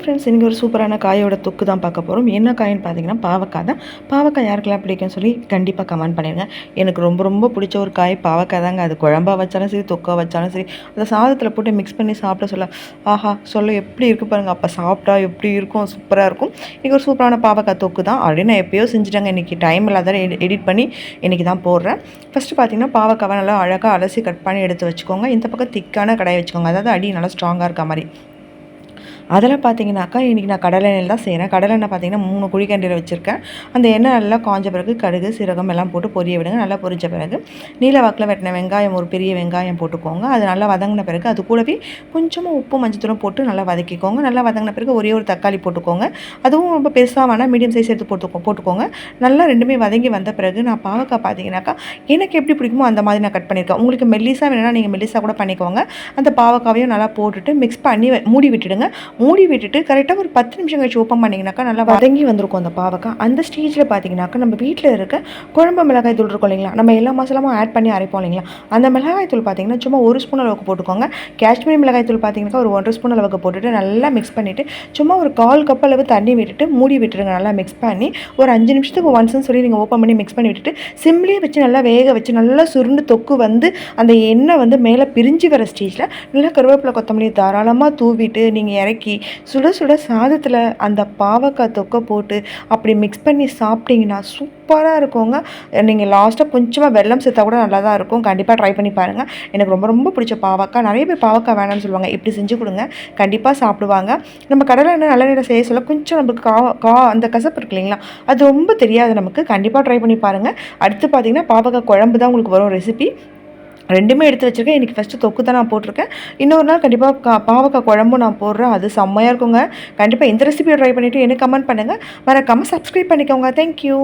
Friends இன்றைக்கி ஒரு சூப்பரான காயோட தொக்கு தான் பார்க்க போகிறோம் என்ன காயின்னு பார்த்தீங்கன்னா பாவக்காய் தான். பாவக்காய் யாருக்கெல்லாம் பிடிக்கும்னு சொல்லி கண்டிப்பாக கமெண்ட் பண்ணிடுங்க. எனக்கு ரொம்ப ரொம்ப பிடிச்ச ஒரு காய் பாவக்காய் தாங்க. அது குழம்பா வச்சாலும் சரி தொக்கா வச்சாலும் சரி அதை சாதத்தில் போட்டு மிக்ஸ் பண்ணி சாப்பிட சொல்ல ஆஹா சொல்ல எப்படி இருக்குது பாருங்கள் அப்போ சாப்பிட்டா எப்படி இருக்கும்? சூப்பராக இருக்கும். இன்றைக்கி ஒரு சூப்பரான பாவக்காய் தொக்கு தான். அப்படின்னு நான் எப்போயோ செஞ்சுட்டாங்க. இன்றைக்கி டைம் இல்லாத எடிட் பண்ணி இன்றைக்கி தான் போடுறேன். ஃபஸ்ட்டு பார்த்தீங்கன்னா பாவக்காவை நல்லா அழகாக அலசி கட் பண்ணி எடுத்து வச்சுக்கோங்க. இந்த பக்கம் திக்கான கடையை வச்சுக்கோங்க. அதாவது அடி நல்லா ஸ்ட்ராங்காக இருக்க மாதிரி. அதில் பார்த்தீங்கன்னாக்கா இன்றைக்கி நான் கடலை எண்ணெயில் தான் செய்கிறேன் கடலை எண்ணெய் பார்த்தீங்கன்னா மூணு குழிக்கண்டியில் வச்சுருக்கேன். அந்த எண்ணெய் நல்லா காஞ்ச பிறகு கடுகு சீரகம் எல்லாம் போட்டு பொரிய விடுங்க. நல்லா பொரிஞ்ச பிறகு நீல வாக்கில் வெட்டின வெங்காயம் ஒரு பெரிய வெங்காயம் போட்டுக்கோங்க. அது நல்லா வதங்கின பிறகு அது கூடவே கொஞ்சமாக உப்பு மஞ்சத்தூரம் போட்டு நல்லா வதக்கிக்கோங்க. நல்லா வதங்கின பிறகு ஒரே ஒரு தக்காளி போட்டுக்கோங்க. அதுவும் ரொம்ப பெருசாக வேணால் மீடியம் சைஸ் எடுத்து போட்டு போட்டுக்கோங்க. நல்லா ரெண்டுமே வதங்கி வந்த பிறகு நான் பாவக்காய் பார்த்தீங்கன்னாக்கா எனக்கு எப்படி பிடிக்குமோ அந்த மாதிரி நான் கட் பண்ணியிருக்கேன். உங்களுக்கு மெல்லிஸாக வேணும்னா நீங்கள் மெல்லிஸாக கூட பண்ணிக்கோங்க. அந்த பாவக்காவையும் நல்லா போட்டுட்டு மிக்ஸ் பண்ணி மூடி விட்டுடுங்க. மூடி விட்டுட்டு கரெக்டாக ஒரு பத்து நிமிஷம் கழிச்சு ஓப்பன் பண்ணிங்கனாக்கா நல்லா வதங்கி வந்திருக்கும் அந்த பாவக்காய் அந்த ஸ்டேஜில் பார்த்தீங்கன்னாக்கா நம்ம வீட்டில் இருக்க குழம்பு மிளகாய் தூள் இருக்கும் இல்லைங்களா? நம்ம எல்லா மசாலாமும் ஆட் பண்ணி அரைப்போம் இல்லைங்களா? அந்த மிளகாய் தூள் பார்த்தீங்கன்னா சும்மா ஒரு ஸ்பூன் அளவுக்கு போட்டுக்கோங்க. காஷ்மீரி மிளகாய் தூள் பார்த்தீங்கன்னா ஒரு ஒன்றரை ஸ்பூன் அளவுக்கு போட்டுட்டு நல்லா மிக்ஸ் பண்ணிவிட்டு சும்மா ஒரு கால் கப் அளவு தண்ணி விட்டுட்டு மூடி விட்டுருங்க. நல்லா மிக்ஸ் பண்ணி ஒரு அஞ்சு நிமிஷத்துக்கு ஒன்ஸ்னு சொல்லி நீங்கள் ஓப்பன் பண்ணி மிக்ஸ் பண்ணி விட்டுட்டு சிம்லேயே வச்சு நல்லா வேக வச்சு நல்லா சுருண்டு தொக்கு வந்து அந்த எண்ணெய் வந்து மேலே பிரிஞ்சு வர ஸ்டேஜில் நல்லா கருவேப்பிலை கொத்தமல்லி தாராளமாக தூவிட்டு நீங்கள் இறக்கி சுட சுட சாதத்தில் அந்த பாவக்காய் தொக்கை போட்டு அப்படி மிக்ஸ் பண்ணி சாப்பிட்டீங்கன்னா சூப்பராக இருக்குங்க. நீங்கள் லாஸ்ட்டாக கொஞ்சமாக வெல்லம் சேர்த்தா கூட நல்லா தான் இருக்கும். கண்டிப்பாக ட்ரை பண்ணி பாருங்கள் எனக்கு ரொம்ப ரொம்ப பிடிச்ச பாவக்காய். நிறைய பேர் பாவக்காய் வேணாம்னு சொல்லுவாங்க. இப்படி செஞ்சு கொடுங்க. கண்டிப்பாக சாப்பிடுவாங்க. நம்ம கடலை எண்ணெய் நல்ல நேரம் செய்ய சொல்ல கொஞ்சம் நமக்கு கா கா அந்த கசப்பு இருக்கு இல்லைங்களா? அது ரொம்ப தெரியாது நமக்கு. கண்டிப்பாக ட்ரை பண்ணி பாருங்கள் அடுத்து பார்த்தீங்கன்னா பாவக்காய் குழம்பு தான் உங்களுக்கு வரும் ரெசிபி ரெண்டுமே எடுத்து வச்சுருக்கேன். இன்றைக்கி ஃபஸ்ட்டு தொக்கு தான் நான் போட்டிருக்கேன். இன்னொரு நாள் கண்டிப்பாக கா பாவக்காய் குழம்பும் நான் போடுறேன். அது செம்மையாக இருக்குங்க. கண்டிப்பாக இந்த ரெசிபியை ட்ரை பண்ணிவிட்டு எனக்கு கமெண்ட் பண்ணுங்கள் மறக்காமல் சப்ஸ்கிரைப் பண்ணிக்கோங்க. தேங்க்யூ